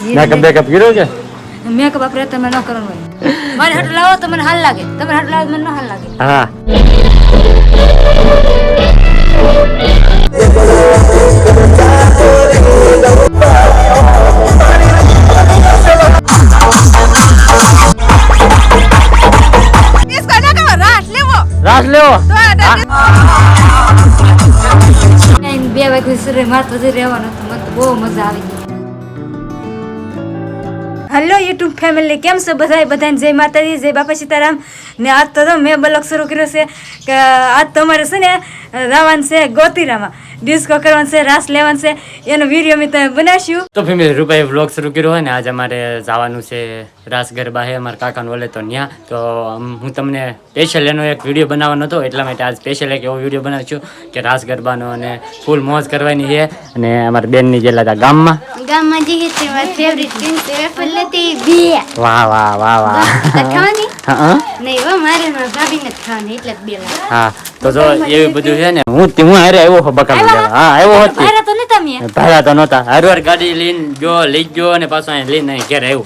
Makeup backup કર્યો કે makeup આપણે તમે ન કરવાનું હોય. મારે હાટ લાવો તો મને હાલ લાગે. તમે હાટ લાવો મને ન હાલ લાગે. હા. રાસ લેવો બે વાગે સૂર્ય માર પછી રહેવાનું હતું. મને બહુ મજા આવી હેલો યુટ્યુબ ફેમિલી કેમ છો બધા બધાને જય માતાજી, જય બાપા સીતારામ. ને આજ તો મેં બ્લોગ શરૂ કર્યો છે કે આજ તમારે છે ને રાવણ છે ગોતીરામાં. ડિસ્કો કરવાનું છે રાસ લેવાનું છે એનો વીડિયો અમે તમે બનાવશું. તો ફેમિલી રૂપાએ વ્લોગ શરૂ કર્યો હોય ને આજે અમારે જવાનું છે રાસ ગરબા હે અમારા કાકાનો ઓલે તો ન્યા. તો હું તમને સ્પેશિયલ એનો એક વીડિયો બનાવવાનો હતો એટલા માટે આજ સ્પેશિયલ એક એવો વીડિયો બનાવું છું કે રાસ ગરબાનો અને ફૂલ મોજ કરવાની છે. અને અમારા બેનની જેલા હતા ગામમાં. ગામમાં જઈએ તે મારી ફેવરિટ ટીમ છે વેફર લેતી બે. વાહ વાહ વાહ વાહ. ખાવાની? હા નહીં હો મારે ભાભીને ખાવાની એટલે બે હા. તો જો એવું બધું છે ને હું હું હારે આવ્યો હો બકાલ હા આવ્યો હતી તો નતા મે. ભાડા તો નતા. હર વાર ગાડી લઈને જો લઈ ગયો અને પાછો અહીં લઈને ઘેર આવ્યો.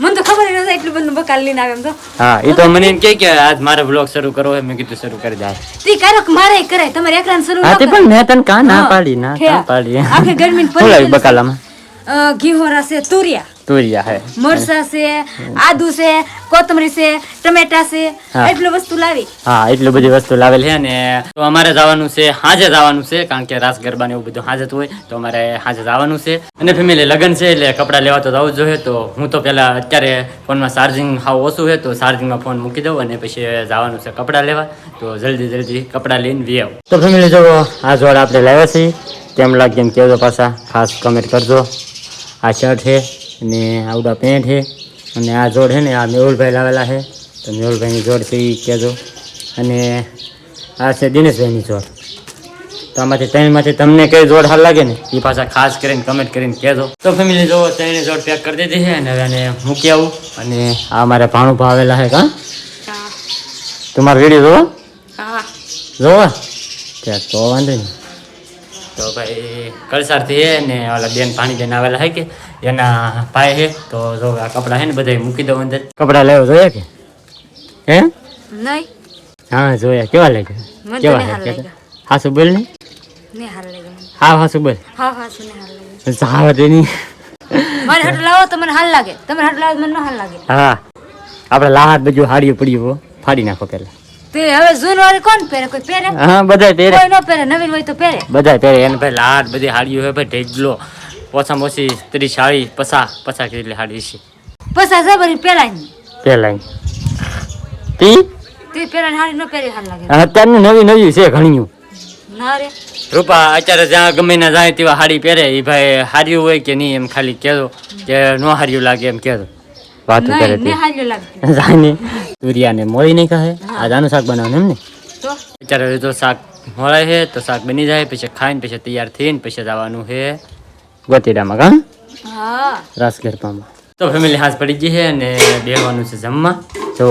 મને તો ખબર નહોતી એટલું બધું બકાલ લઈને આવ્યો તો. હા એ તો મને એમ કહે કે આજ મારે બ્લોગ શરૂ કરવો હોય મેં કીધું શરૂ કરી દે તી કારક મારે કરાય તમારે એકરાન શરૂ હા તે પણ મેં તને કા ના પાડી ના. કા પાડી. આખે ગરમીને પડી બકાલામાં ઘી હોરા છે તુરિયા. તુરિયા હે. મરસા છે આદુ છે કોથમરી છે ટમેટા છે એટલું વસ્તુ લાવી. હા એટલું બધી વસ્તુ લાવેલ છે ને તો અમારે જવાનું છે હાજે જવાનું છે કારણ કે રાસ ગરબા ને એવું બધું હાજત હોય તો અમારે હાજે જવાનું છે. અને ફેમિલી લગ્ન છે એટલે કપડાં લેવા તો જવું જોઈએ તો હું તો પેલા અત્યારે ફોનમાં ચાર્જિંગ હાવ ઓછું છે તો ચાર્જિંગમાં ફોન મૂકી દઉં અને પછી જવાનું છે કપડાં લેવા. તો જલ્દી જલ્દી કપડાં લઈને વી આવું. તો ફેમિલી જો આ જોડ આપણે લાવ્યા છીએ. કેમ લાગે એમ કહેજો પાછા ખાસ કમેન્ટ કરજો. આ શર્ટ છે. અને આવડા પેન્ટ છે. અને આ જોડ છે ને આ મેહુલભાઈ લાવેલા છે. તો મેહુલભાઈની જોડ છે એ કહેજો. અને આ છે દિનેશભાઈની જોડ. તો આમાંથી ત્રણમાંથી તમને કઈ જોડ હાલ લાગે ને એ પાછા ખાસ કરીને કમેન્ટ કરીને કહેજો. તો ફેમિલી જો ત્રણે જોડ પેક કરી દીધી છે અને હવે આને મૂકી આવું. અને આ મારે ભાણું ભાવેલા છે કાં તમારો વીડિયો જોવો? જોવો? ત્યાં તો વાંધો નહીં. તો ભાઈ કલસારથી હે ને ઓલા બેન પાણી બેન આવેલા હે કે? એના ભાઈ હે તો જો આ કપડાં હે ને બધા મૂકી દઉં અંદર. કપડાં લેવા જોયા કે? હે? નહીં. હા જોયા. કેવા લાગ્યા? કેવા લાગે લાગ્યા. હાસુ બોલ ને. ને હાલ લાગે હા હાસુ બોલ. હા હાસુ ને હાલ લાગે સાવ દેની મારે હાટ લાવો તો મને હાલ લાગે. તમે હાટ લાવો મને ન હાલ લાગે. હા. આપણે લાહાત બધું હાડીઓ પડ્યું ફાડી નાખો પેલા. તે હવે જૂન વાળી કોણ પહેરે? કોઈ પહેરે? હા બધા પહેરે. કોઈ ન પહેરે નવીન હોય તો પહેરે. બધા પહેરે. એને ભાઈ લાહાત બધી હાડીઓ હે ભાઈ ઢેગલો ઓછામાં ઓછી ત્રીસ પસા પચાસ જેટલી હાડી છે પચાસ જબરી પહેલા પેલા તી? તે પહેલા હાડી ન પહેરી હાલ લાગે. અત્યારની નવી નવી છે ઘણીયું. ના રે રૂપા અત્યારે જ્યાં ગમે ના જાય તેવા હાડી પહેરે. એ ભાઈ હાર્યું હોય કે નહીં એમ ખાલી કહેજો કે ન હાર્યું લાગે એમ કહેજો વાતો કરે છે જાની તુરિયાને મોળી નહીં કહે. આદાનું શાક બનાવવાનું એમ ને? અત્યારે અત્યારે તો શાક મળે છે તો શાક બની જાય પછી ખાઈને પછી તૈયાર થઈને પછી જવાનું છે ગોતીડામાં કાં? હા. રાસ ગરબામાં તો ફેમિલી હાથ પડી ગઈ છે અને બેવાનું છે જમવા. જો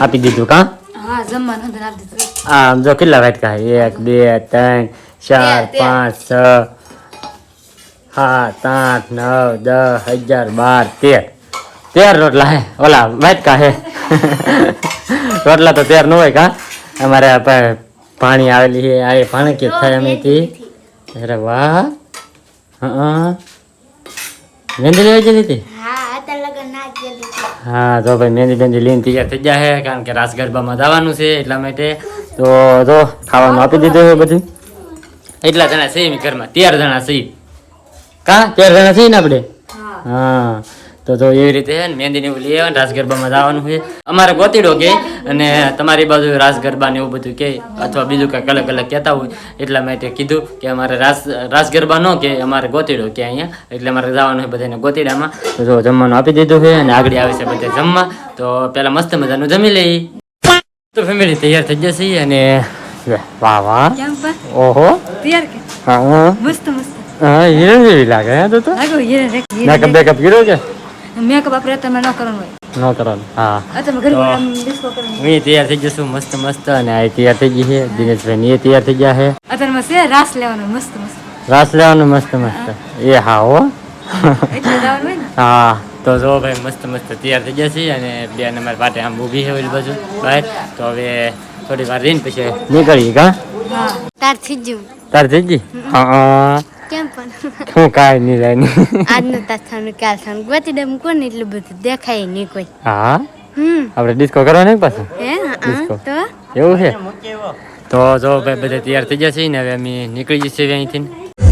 આપી દીધું કાં? આમ જો કેટલા વાટકા? કહે એક બે ત્રણ ચાર. પાંચ છ સાત આઠ નવ દસ અગિયાર બાર તેર. તેર રોટલા હે. ઓલા વાટકા હે. રોટલા તો તેર ન હોય કા? અમારે પાણી આવેલી છે. આ પાણી કે થાય અમે થી અરે વાહ. હા મહેંદી લેવા જતી હતી? હા તો ભાઈ મહેંદી બેંદી લઈને તૈયાર થઈ ગયા છે કારણ કે રાસ ગરબામાં જવાનું છે એટલા માટે. તો જો ખાવાનું આપી દીધું છે બધું. એટલા જણા છે ઘરમાં. તેર જણા છે કા? તેર જણા છે ને આપણે? હા. તો જો એવી રીતે છે ને ને એવું લઈ આવે ને રાસ ગરબામાં જવાનું છે. અમારે ગોતીડો કે અને તમારી બાજુ રાસ ગરબા ને એવું બધું કે અથવા બીજું કંઈક અલગ અલગ કહેતા હોય એટલા માટે કીધું કે અમારે રાસ રાસ ગરબા નો કે અમારે ગોતીડો કે અહીંયા એટલે અમારે જવાનું છે બધાને ગોતીડામાં. તો જો જમવાનું આપી દીધું છે અને આગળ આવે છે બધા જમવા. તો પેલા મસ્ત મજાનું જમી લઈએ. તો ફેમિલી તૈયાર થઈ જશે અને વાહ વાહ. ઓહો. તૈયાર કે? હા મસ્ત મસ્ત. હા હિરણ જેવી લાગે તો તો. લાગો હીરે બે કપ ગીરો કે? મેકઅપ આપણે તમે ન કરવાનું હોય. ન કરવાનું હા. આ ઘરે ડિસ્કો કરવાનું હું તૈયાર થઈ જશું મસ્ત મસ્ત અને આ તૈયાર થઈ ગઈ છે. દિનેશભાઈ ને તૈયાર થઈ ગયા છે. અત્યારમાં છે રાસ લેવાનું મસ્ત મસ્ત. રાસ લેવાનું મસ્ત મસ્ત. એ હા હો. એટલે જવાનું હોય ને? હા. તો જો ભાઈ મસ્ત મસ્ત તૈયાર થઈ ગયા છીએ અને બે નંબર પાટે આમ ઊભી છે ઓલી બાજુ. બહાર તો હવે થોડી વાર રહીને પછી નીકળીએ કા? હા. તાર થઈ ગયું. તાર થઈ ગઈ? હા. કેમ પણ? હું કાંઈ નહીં નહીં આજનું તાર થવાનું કાલ થવાનું ગોતી દે મૂકો ને એટલું બધું દેખાય નહીં કોઈ. હા? આપણે ડિસ્કો કરવાનો પાછું? હે? તો? એવું છે? તો જો ભાઈ બધા તૈયાર થઈ જશે છે ને હવે અમે નીકળી જશે અહીંથી.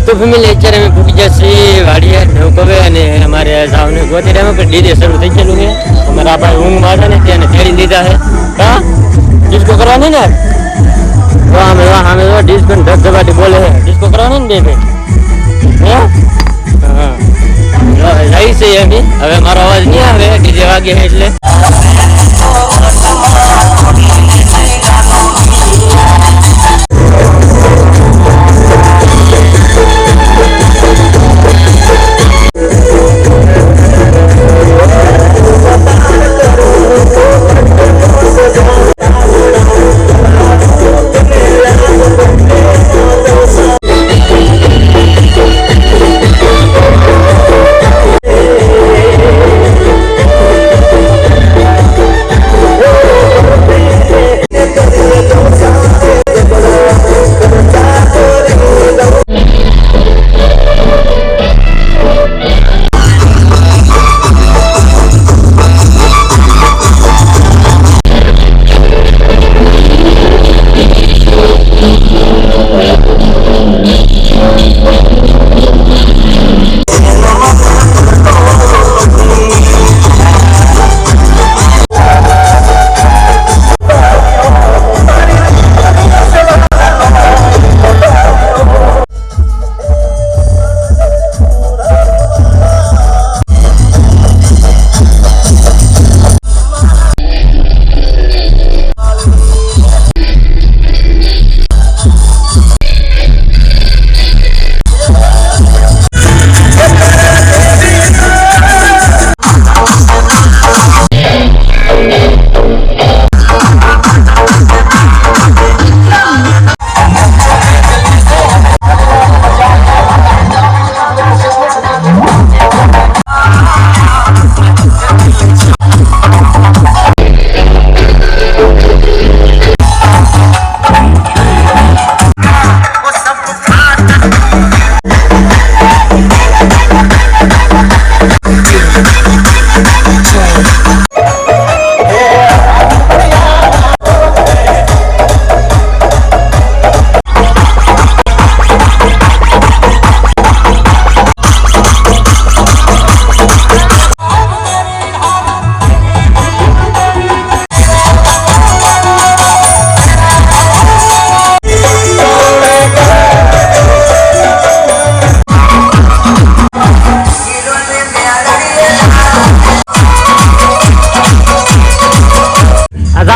તો ફેમિલી અત્યારે અમે પૂકી જશે વાડીએ નવ કવે અને અમારે સાવને ગોતી ડેમાં પણ ડીજે શરૂ થઈ ગયેલું છે. અમારા ભાઈ ઊંઘમાં હતા ને ત્યાં તેડી લીધા છે. હા? ડિસ્કો કરવાની ને વાહ મેં વાહ આમે ડિસ્કો ધબધબાટી બોલે છે. ડિસ્કો કરવાની ને બે ભાઈ? હે? હા. છે એમ હવે મારો અવાજ નહીં આવે ડીજે વાગે એટલે.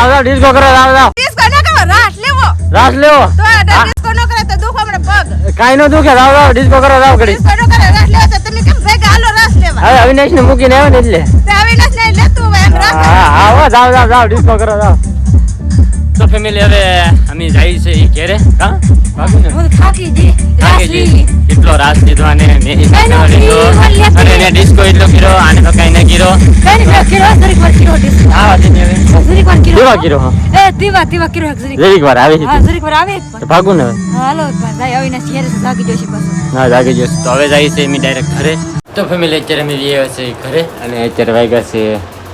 આ જાઓ જાઓ ડિસ્કો કરો જાઓ જાઓ ડિસ્કો ન કરો રાસ લેવો. રાસ લેવો. તો ડિસ્કો ન કરે તો દુખો મને પગ. કાઈ નો દુખે જાઓ ડિસ્કો કરો જાઓ ઘડી ડિસ્કો ન કરે રાસ લેવો તો તમે કેમ ભેગા હાલો રાસ લેવા? હવે અવિનાશ ને મૂકીને આવે ને એટલે. તે અવિનાશ ને લેતું એમ રાસ હા હા જાવ જાવ જાઓ ડિસ્કો કરો જાવ તો ફેમિલી હવે અમે જઈએ છે ઈ ઘેરે હા? હું તો થાકી ગઈ. રાસ લીધો અને મેં ડિસ્કો એટલો કર્યો આને તો કઈ ન કર્યો. કઈ નહીં કિરો જરીક વાર કિરો ડિસ્કો આવા છે ને હવે. જરીક વાર કિરો કેવા કર્યો હા? એ તીવા તીવા કિરો જરીક જરીક વાર આવે હા જરીક વાર આવે તો ભાગું ને હાલો જાગી જશે પાછો. ના જાગી જશે. તો હવે જાય છે મી ડાયરેક્ટ ઘરે. તો ફેમિલી અત્યારે અમે જઈએ છે ઘરે. અને અત્યારે વાગ્યા છે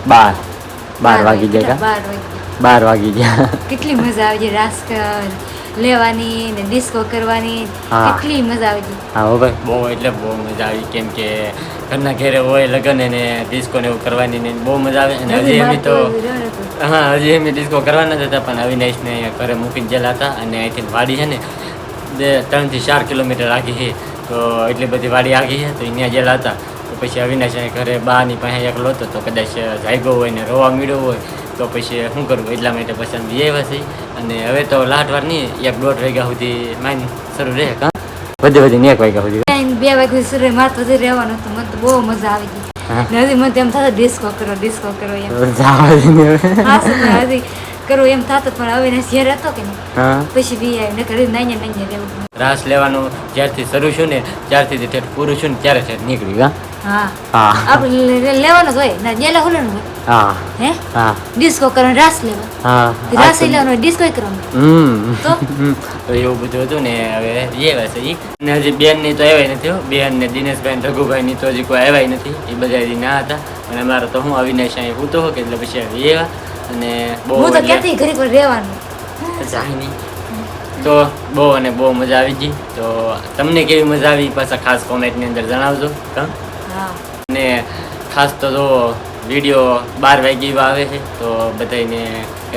બાર. બાર વાગી ગયા. બાર વાગી ગયા. કેટલી મજા આવી રાસ લેવાની ને ડિસ્કો કરવાની. કેટલી મજા આવી જાય હા હો ભાઈ. બહુ એટલે બહુ મજા આવી. કેમ કે ઘરના ઘેરે હોય લગ્ન ને ડિસ્કો ને એવું કરવાની ને બહુ મજા આવે. અને હજી એમ તો હા હજી એમ ડિસ્કો કરવાના જ હતા પણ અવિનાશ ને ઘરે મૂકીને ગયેલા હતા. અને અહીંથી વાડી છે ને બે ત્રણથી ચાર કિલોમીટર આગી છે. તો એટલી બધી વાડી આગી છે તો અહીંયા ગયેલા હતા. તો પછી અવિનાશ ઘરે બાની પાસે એકલો હતો તો કદાચ જાગ્યો હોય ને રોવા મળ્યો હોય તો પછી શું કરવું? એટલા માટે પસંદ આવ્યા છે અને હવે તો લાટવાર નહીં એક દોઢ વાગ્યા સુધી માઇન શરૂ રહે કાં? વધે વધી એક વાગ્યા સુધી. બે વાગ્યા સુધી તો હજી રહેવાનું હતું મને તો બહુ મજા આવી. ગઈ. નથી હજી મને તેમ થતા ડિસ્કો કરો ડિસ્કો કરો એમ. કરવું એમ થતું પણ હવે ને શેર હતો કે નહીં? પછી બી આવી નકર નાઈને નાઈને રહેવું રાસ લેવાનું જ્યારથી શરૂ છું ને ત્યારથી ઠેઠ પૂરું છું ને ત્યારે ઠેઠ નીકળી ગયા હા. હા. આપણે લે- લે- લેવાનો જ હોય. ના જેલા ખોલવાનું હોય. હા. હે? હા. ડિસ્કો કરવાનો રાસ લેવા હા. રાસ લેવાનો ડિસ્કો કરવાનો. હમ. તો? તો એવું બધું હતું ને હવે એવા છે ને હજી બેનની તો આવ્યા નથી બેન ને દિનેશભાઈ ને રઘુભાઈ ની તો હજી કોઈ આવ્યા નથી. એ બધા ના હતા. અને અમારે તો હું અવિનાશ અહીં હો કે એટલે પછી આવી એવા. અને બહુ હું તો ક્યાંથી રહેવાનું. જાય નહીં. તો બહુ અને બહુ મજા આવી ગઈ. તો તમને કેવી મજા આવી? પાછા ખાસ કોમેન્ટની અંદર જણાવજો. હા? અને ખાસ તો જો વીડિયો બાર એવા આવે છે, તો બધાને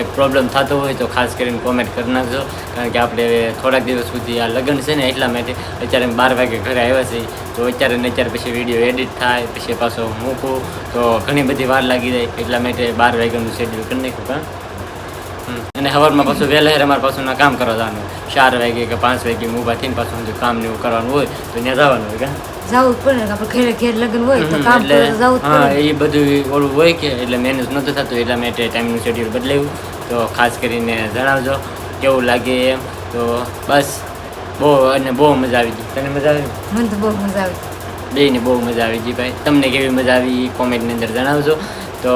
એક પ્રોબ્લેમ થતો હોય તો ખાસ કરીને કોમેન્ટ કરી નાખજો. કારણ કે આપણે થોડાક દિવસ સુધી આ લગ્ન છે ને એટલા માટે અત્યારે બાર વાગે ઘરે આવ્યા છે તો અત્યારે ને અત્યારે પછી વીડિયો એડિટ થાય, પછી પાછો મૂકું. તો ઘણી બધી વાર લાગી જાય, એટલા માટે બાર વાગ્યાનું શેડ્યુલ કરી નાખ્યું કાં અને સવારમાં પાછું વહેલા અમારે પાછું કામ કરવા જવાનું. ચાર વાગે કે પાંચ વાગે ઊભા થઈને પાછું કામ ને એવું કરવાનું હોય, તો ત્યાં જવાનું હોય કાં જવું પડે આપણે ઘરે ઘેર લગ્ન હોય તો કામ એટલે કરવા તો જવું હા એ બધું ઓલું હોય કે એટલે મેનેજ નહોતું થતું એટલા માટે ટાઈમનું શેડ્યુલ બદલાયું તો ખાસ કરીને જણાવજો કેવું લાગે એમ. તો બસ બહુ અને બહુ મજા આવી ગઈ. તને મજા આવી? મને તો બહુ મજા આવી. બેયને બહુ મજા આવી ગઈ ભાઈ. તમને કેવી મજા આવી? કોમેન્ટની અંદર જણાવજો. તો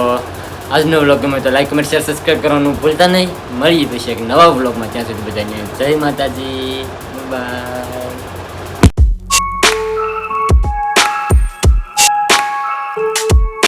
આજનો વ્લોગ ગમે તો લાઈક કમેન્ટ શેર સબસ્ક્રાઈબ કરવાનું ભૂલતા નહીં. મળીએ પછી એક નવા વ્લોગમાં ત્યાં સુધી બધાને જય માતાજી. બાય